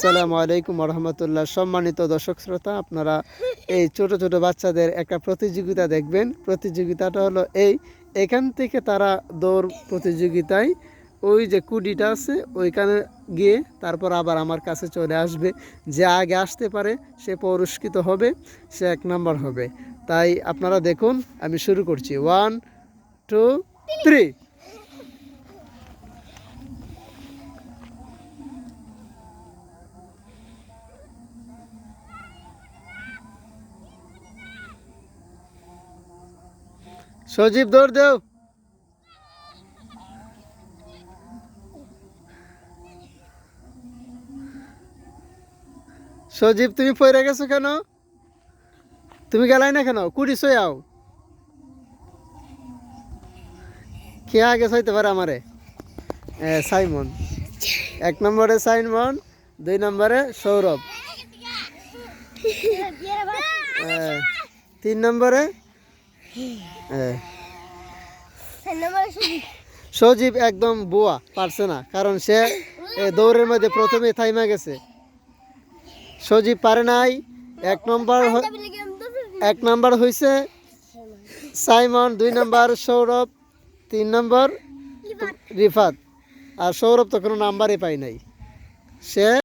আসসালামু আলাইকুম রহমতুল্লাহ সম্মানিত দর্শক শ্রোতা, আপনারা এই ছোট ছোট বাচ্চাদের একটা প্রতিযোগিতা দেখবেন। প্রতিযোগিতাটা হলো এই, এখান থেকে তারা দৌড় প্রতিযোগিতায় ওই যে কুডিটা আছে, ওইখানে গিয়ে তারপর আবার আমার কাছে চলে আসবে। যে আগে আসতে পারে, সে পুরস্কৃত হবে, সে এক নাম্বার হবে। তাই আপনারা দেখুন, আমি শুরু করছি। ওয়ান টু থ্রি সজীব, দৌড় দেও। সজীব, তুমি পড়ে গেছো কেন? তুমি গেলাই না কেন? কুড়ি আও। কে আগে সইতে পারে আমারে? সাইমন। এক নম্বরে সাইমন, দুই নম্বরে সৌরভ। তিন নম্বরে সজীব একদম বুয়া পারছে না কারণ সে দৌড়ের মধ্যে প্রথমে থাইমা গেছে। সজীব পারে নাই এক নম্বর এক নম্বর হয়েছে সাইমন দুই নম্বর সৌরভ তিন নম্বর রিফাত। আর সৌরভ তো কোনো নাম্বারই পাই নাই। সে